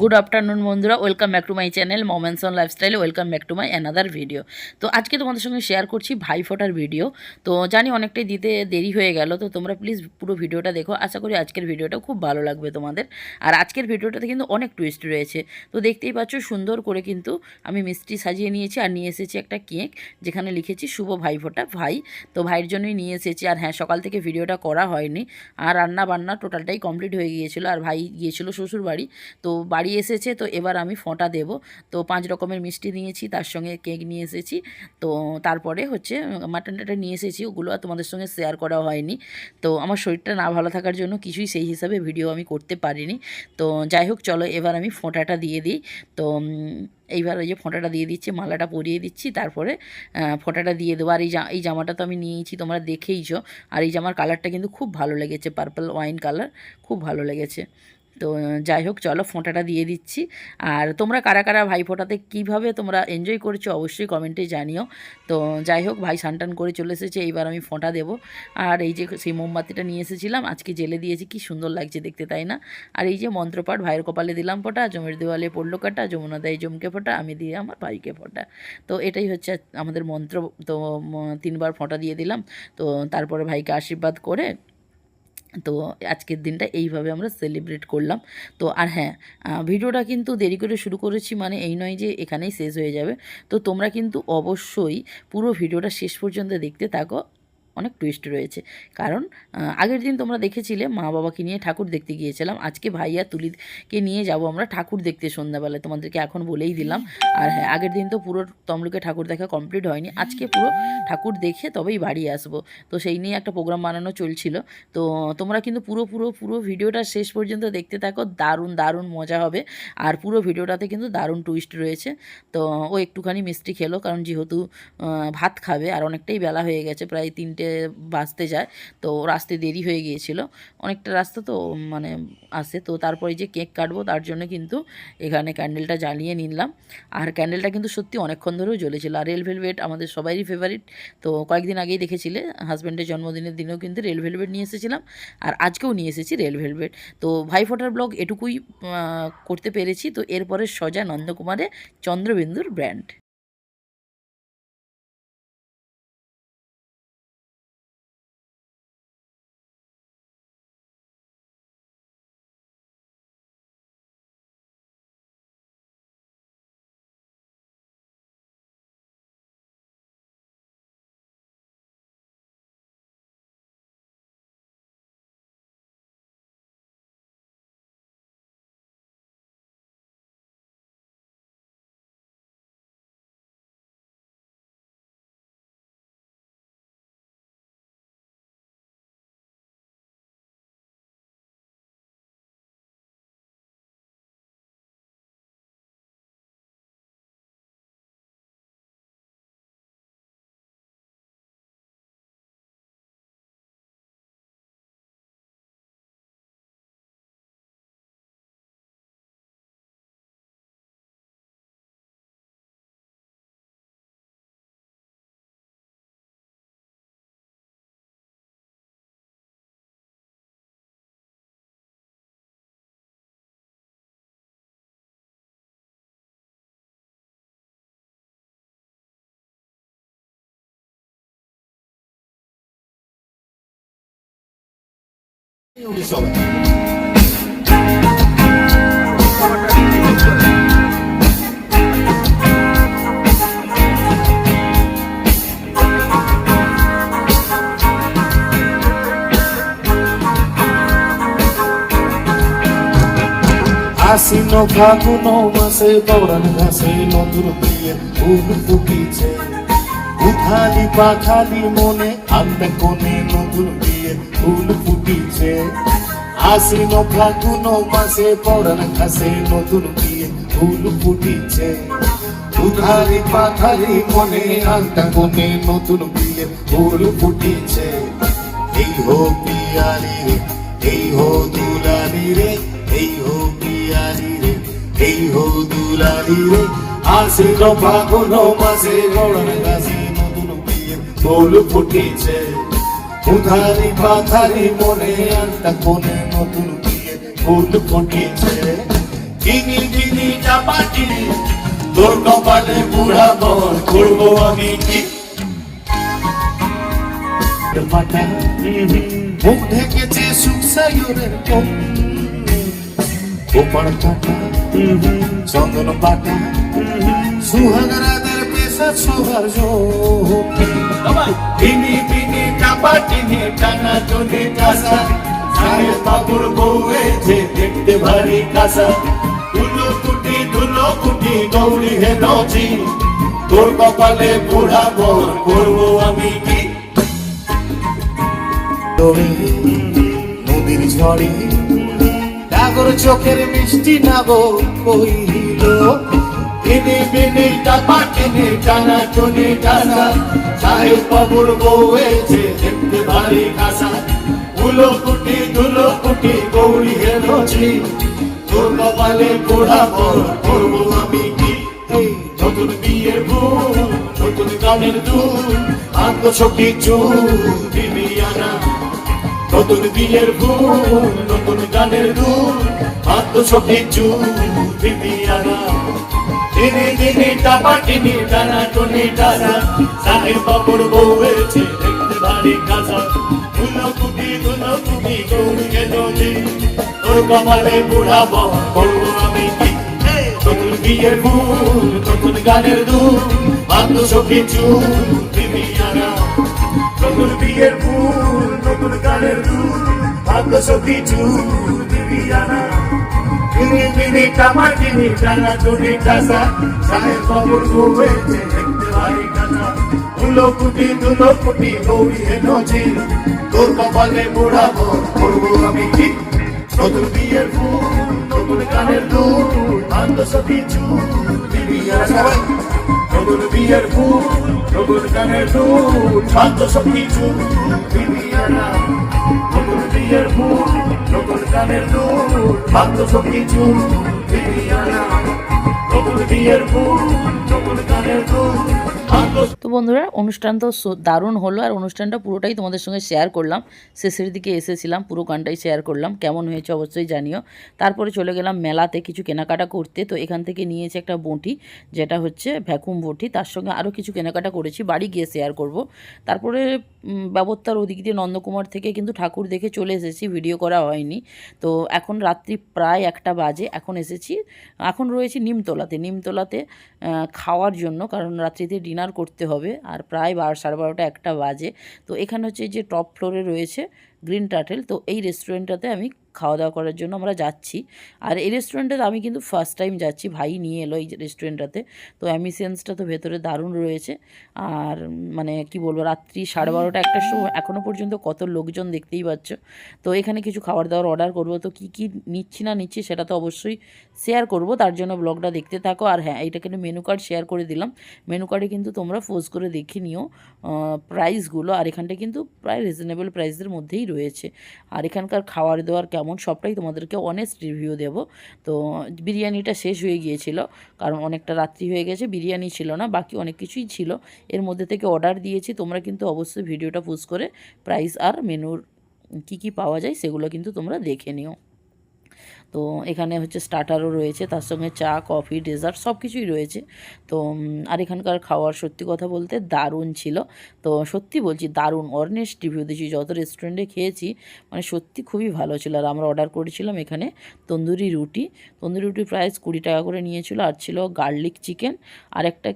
Good afternoon বন্ধুরা। Welcome back to my channel moments on লাইফস্টাইলে welcome back to my another video তো আজকে তোমাদের সঙ্গে শেয়ার করছি ভাই ফোটার ভিডিও তো জানি অনেকটাই দিতে দেরি হয়ে গেল। তো তোমরা প্লিজ পুরো ভিডিওটা দেখো। আশা করি আজকের ভিডিওটা খুব ভালো লাগবে তোমাদের। আর আজকের ভিডিওটাতে কিন্তু অনেক টুইস্ট রয়েছে। তো দেখতেই পাচ্ছ, সুন্দর করে কিন্তু আমি মিষ্টি সাজিয়ে নিয়েছি আর নিয়ে এসেছি একটা কেক যেখানে লিখেছি, শুভ ভাই ফোটা ভাই। তো ভাইয়ের জন্যই নিয়ে এসেছি। আর হ্যাঁ সকাল থেকে ভিডিওটা করা হয়নি। আর রান্না বান্না টোটালটাই কমপ্লিট হয়ে গিয়েছিল। আর ভাই গিয়েছিল শ্বশুর বাড়ি তো বাড়ি এসেছে, তো এবার আমি ফোঁটা দেব। তো পাঁচ রকমের মিষ্টি নিয়েছি, তার সঙ্গে কেক নিয়ে এসেছি। তো তারপরে হচ্ছে মাটন টাটন নিয়ে এসেছি, ওগুলো আর তোমাদের সঙ্গে শেয়ার করা হয়নি। তো আমার শরীরটা না ভালো থাকার জন্য কিছুই সেই হিসাবে ভিডিও আমি করতে পারিনি। তো যাই হোক, চলো এবার আমি ফোঁটাটা দিয়ে দিই। তো এইবার ওই যে ফোঁটাটা দিয়ে দিচ্ছি, মালাটা পরিয়ে দিচ্ছি, তারপরে ফোঁটাটা দিয়ে দেবো। আর এই জা, এই জামাটা তো আমি নিয়েছি, তোমরা দেখেইছো। আর এই জামার কালারটা কিন্তু খুব ভালো লেগেছে পার্পল ওয়াইন কালার খুব ভালো লেগেছে। তো, যাই হোক, চলো ফোঁটাটা দিয়ে দিচ্ছি। আর তোমরা কারা কারা ভাই ফোঁটাতে কীভাবে তোমরা এনজয় করছ অবশ্যই কমেন্টে জানিও। তো, যাই হোক, ভাই সানটান করে চলে এসেছে, এইবার আমি ফোঁটা দেবো। আর এই যে সেই মোমবাতিটা নিয়ে এসেছিলাম, আজকে জেলে দিয়েছি, কি সুন্দর লাগছে দেখতে, তাই না? আর এই যে মন্ত্রপাঠ, ভাইয়ের কপালে দিলাম ফোঁটা, জমের দেওয়ালে পড়ল কাটা, যমুনা দেয় জমকে ফোঁটা, আমি দিয়ে আমার ভাইকে ফোঁটা। তো, এটাই হচ্ছে আমাদের মন্ত্র, তো, তিনবার ফোঁটা দিয়ে দিলাম। তো, তারপরে ভাইকে আশীর্বাদ করে তো আজকের দিনটা এইভাবে আমরা সেলিব্রেট করলাম। তো আর হ্যাঁ ভিডিওটা কিন্তু দেরি করে শুরু করেছি মানে এই নয় যে এখানেই শেষ হয়ে যাবে। তো তোমরা কিন্তু অবশ্যই পুরো ভিডিওটা শেষ পর্যন্ত দেখতে থাকো। অনেক টুইস্ট রয়েছে। কারণ আগের দিন তোমরা দেখেছিলে, মা বাবাকে নিয়ে ঠাকুর দেখতে গিয়েছিলাম। আজকে ভাইয়া তুলিকে নিয়ে যাব আমরা ঠাকুর দেখতে সন্ধ্যাবেলায়। তোমাদেরকে এখন বলেই দিলাম। আর হ্যাঁ আগের দিন তো পুরো তমলুকে ঠাকুর দেখা কমপ্লিট হয়নি। আজকে পুরো ঠাকুর দেখে তবেই বাড়ি আসব। তো সেই নিয়ে একটা প্রোগ্রাম বানানো চলছিল। তো তোমরা কিন্তু পুরো পুরো পুরো ভিডিওটা শেষ পর্যন্ত দেখতে থাকো। দারুণ দারুণ মজা হবে। আর পুরো ভিডিওটাতে কিন্তু দারুণ টুইস্ট রয়েছে। তো ও একটুখানি মিষ্টি খেলো। কারণ যেহেতু ভাত খাবে আর অনেকটাই বেলা হয়ে গেছে, প্রায় তিনটে বাজতে যায়, তো ওর আসতে দেরি হয়ে গিয়েছিল। অনেকটা রাস্তা তো মানে আসে তো তারপরে যে কেক কাটবো তার জন্য কিন্তু এখানে ক্যান্ডেলটা জ্বালিয়ে নিলাম। আর ক্যান্ডেলটা কিন্তু সত্যি অনেকক্ষণ ধরেও জ্বলেছিল। আর রেল ভেলভেট আমাদের সবারই ফেভারিট তো কয়েকদিন আগেই দেখেছিলে হাজব্যান্ডের জন্মদিনের দিনেও কিন্তু রেল ভেলভেট নিয়ে এসেছিলাম, আর আজকেও নিয়ে এসেছি রেল ভেলভেট তো ভাই ফোটার ব্লগ এটুকুই করতে পেরেছি। তো এরপরে সজা নন্দকুমারে চন্দ্রবিন্দুর ব্র্যান্ড আশ্বিন ফাগুন মাসে বরণ ঘাসে নতুন বিয়ে ফুল ফুটিছে উঠালি পাখালি মনে আন্দে কোনে নতুন ফুল ফুটিছে। আশ্বিন ফাগুন মনে নতুন বিয়ে ফুল ফুটিছে। এই হো পিয়ারি রে, এই হো দুলারি রে, এই হো পিয়ারি রে, এই হো দুলারি রে। আশ্বিন ফাগুন মাসে বরণ গাছে নতুন বিয়ে ফুল ফুটেছে। উধারি পাথারি মনে আনটা কোনে নতুন বিয়ে ফুল ফুটেছে। চিনি চিনি চাপাটি, তোর কপালে বুড়া বল করব আমি কি? মুখ ঢেকেছে সুখসাগরের কম ওপার কাটা চন্দন পাটা সুহাগরাদের পেশা সোহার তিনি তিনি চাপা টিনে বউয়েছে দেখতে ভারী কাসা ধুলো কুটি ধুলো কুটি, গৌরী হে নজি তোর কপালে বুড়া বল করব আমি কি? নদীর ডাগর চোখের মিষ্টি কইল টেনে টেনে টাপা টেনে, টানা সাহেব বাবুর দেখতে কাসা ধুলো কুটি কুটি গৌরী হে নজি তোর কপালে পোড়া বল করব আমি কি? নতুন বিয়ের বউ নতুন গানের দুল আত্মসখী চুল বিবিয়ানা নতুন বিয়ের ফুল নতুন গানের দুল আত্মসখী চুল বিবিয়ানা দিনে দিনে টাপা টিনি টানা, টনি টানা সাহেব বাবুর বউ হয়েছে দেখতে ভারী কাঁচা। ধুলো কপালে বুড়া বল করব আমি কি? নতুন বিয়ের ফুল নতুন গানের দুল আত্মসখী চুল বিবিয়ানা নতুন বিয়ের ফুল নতুন গানের দুল আত্মসখী চুল বিবিয়ানা তিনি তিনি কামার তিনি টানা চুরি কাসা সাহেব বাবুর হয়েছে দেখতে ভারী কাসা ধুলো কুটি ধুলো কুটি গৌরী হে নজি তোর কপালে বুড়াবো করব আমি কি? নতুন বিয়ের ফুল, নতুন গানের দুল আত্মসখী চুল বিবিয়ানা সবাই নতুন বিয়ের ফুল, নতুন গানের দুল আত্মসখী চুল বিবিয়ানা নতুন বিয়ের ফুল, নতুন গানের দুল আত্মসখী চুল বিবিয়ানা নতুন বিয়ের ফুল, নতুন গানের দুল তো বন্ধুরা, অনুষ্ঠান তো দারুণ হলো আর অনুষ্ঠানটা পুরোটাই তোমাদের সঙ্গে শেয়ার করলাম। শেষের দিকে এসেছিলাম, পুরো গানটাই শেয়ার করলাম। কেমন হয়েছে অবশ্যই জানিও। তারপরে চলে গেলাম মেলাতে কিছু কেনাকাটা করতে। তো এখান থেকে নিয়েছি একটা বঁটি, যেটা হচ্ছে ভ্যাকুম বঁটি। তার সঙ্গে আরও কিছু কেনাকাটা করেছি, বাড়ি গিয়ে শেয়ার করব। তারপরে ব্যবস্থার ওদিক দিয়ে নন্দকুমার থেকে কিন্তু ঠাকুর দেখে চলে এসেছি ভিডিও করা হয়নি। তো এখন রাত্রি প্রায় একটা বাজে, এখন এসেছি। এখন রয়েছি নিমতলাতে। নিমতলাতে খাওয়ার জন্য, কারণ রাত্রিতে ডিনার করতে হবে আর প্রায় বারো, সাড়ে বারোটা একটা বাজে। তো এখানে হচ্ছে যে টপ ফ্লোরে রয়েছে গ্রিন টাটেল তো এই রেস্টুরেন্টটাতে আমি খাওয়া দাওয়া করার জন্য আমরা যাচ্ছি। আর এই রেস্টুরেন্টে আমি কিন্তু ফার্স্ট টাইম যাচ্ছি। ভাই নিয়ে এলো এই রেস্টুরেন্টটাতে তো অ্যামিসেন্সটা তো ভেতরে দারুণ রয়েছে। আর মানে কি বলব, রাত্রি সাড়ে বারোটা একটার সময় এখনও পর্যন্ত কত লোকজন দেখতেই পাচ্ছ। তো এখানে কিছু খাবার দাবার অর্ডার করব। তো কি কি নিচ্ছি না নিচ্ছি সেটা তো অবশ্যই শেয়ার করব। তার জন্য ব্লগটা দেখতে থাকো। আর হ্যাঁ এইটা কিন্তু মেনু কার্ড শেয়ার করে দিলাম। মেনু কার্ডে কিন্তু তোমরা ফোজ করে দেখে নিও প্রাইসগুলো আর এখানটা কিন্তু প্রায় রিজনেবল প্রাইসের মধ্যেই রয়েছে। আর এখানকার খাওয়ার দাওয়ার কেমন সবটাই তোমাদেরকে অনেস্ট রিভিউ দেব। তো বিরিয়ানিটা শেষ হয়ে গিয়েছিল, কারণ অনেকটা রাত্রি হয়ে গেছে, বিরিয়ানি ছিল না, বাকি অনেক কিছুই ছিল। এর মধ্যে থেকে অর্ডার দিয়েছি, তোমরা কিন্তু অবশ্যই ভিডিওটা পোস্ট করে প্রাইস আর মেনুর কি কি পাওয়া যায় সেগুলো কিন্তু তোমরা দেখে নিও। তো এখানে হচ্ছে স্টার্টারও রয়েছে, তার সঙ্গে চা কফি ডেজার্ট সব কিছুই রয়েছে। তো আর এখানকার খাওয়ার সত্যি কথা বলতে দারুণ ছিল। তো সত্যি বলছি দারুণ অর্নেস্ট রিভিউ দিয়েছি, যত রেস্টুরেন্টে খেয়েছি মানে সত্যি খুবই ভালো ছিল। আর আমরা অর্ডার করেছিলাম এখানে তন্দুরি রুটি। তন্দুরি রুটির প্রাইস কুড়ি টাকা করে নিয়েছিল, আর ছিল গার্লিক চিকেন আর একটা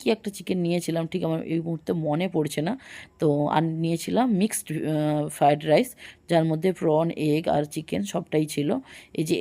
কি একটা চিকেন নিয়েছিলাম, ঠিক আমার এই মুহূর্তে মনে পড়ছে না। তো, আর নিয়েছিলাম মিক্সড ফ্রায়েড রাইস যার মধ্যে প্রন, এগ আর চিকেন সবটাই ছিল। এই যে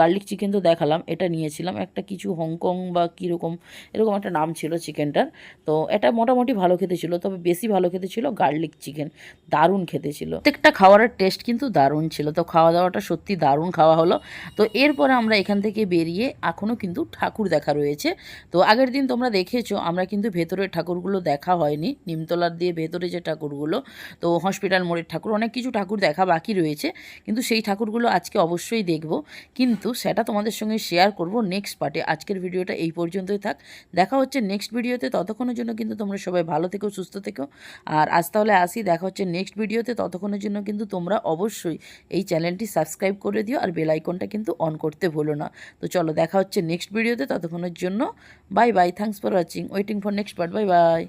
গার্লিক চিকেন তো দেখালাম, এটা নিয়েছিলাম। একটা কিছু হংকং বা কীরকম, এরকম একটা নাম ছিল চিকেনটার। তো এটা মোটামুটি ভালো খেতে ছিল, তবে বেশি ভালো খেতে ছিল গার্লিক চিকেন। দারুণ খেতে ছিল। প্রত্যেকটা খাবারের টেস্ট কিন্তু দারুণ ছিল। তো খাওয়া দাওয়াটা সত্যি দারুণ খাওয়া হলো। তো এরপরে আমরা এখান থেকে বেরিয়ে এখনও কিন্তু ঠাকুর দেখা রয়েছে। তো আগের দিন তোমরা দেখেছ, আমরা কিন্তু ভেতরের ঠাকুরগুলো দেখা হয়নি। নিমতলার দিয়ে ভেতরে যে ঠাকুরগুলো, তো হসপিটাল মোড়ের ঠাকুর, অনেক কিছু ঠাকুর দেখা বাকি রয়েছে। কিন্তু সেই ঠাকুরগুলো আজকে অবশ্যই দেখব। কিন্তু সেটা তোমাদের সঙ্গে শেয়ার করব নেক্সট পার্টে আজকের ভিডিওটা এই পর্যন্তই থাক। দেখা হচ্ছে নেক্সট ভিডিওতে ততক্ষণের জন্য কিন্তু তোমরা সবাই ভালো থেকো, সুস্থ থেকো। আর আজ তাহলে আসি। দেখা হচ্ছে নেক্সট ভিডিওতে ততক্ষণের জন্য কিন্তু তোমরা অবশ্যই এই চ্যানেলটি সাবস্ক্রাইব করে দিও। আর বেল আইকনটা কিন্তু অন করতে ভুলো না। তো চলো দেখা হচ্ছে নেক্সট ভিডিওতে ততক্ষণের জন্য bye bye thanks for watching waiting for next part bye bye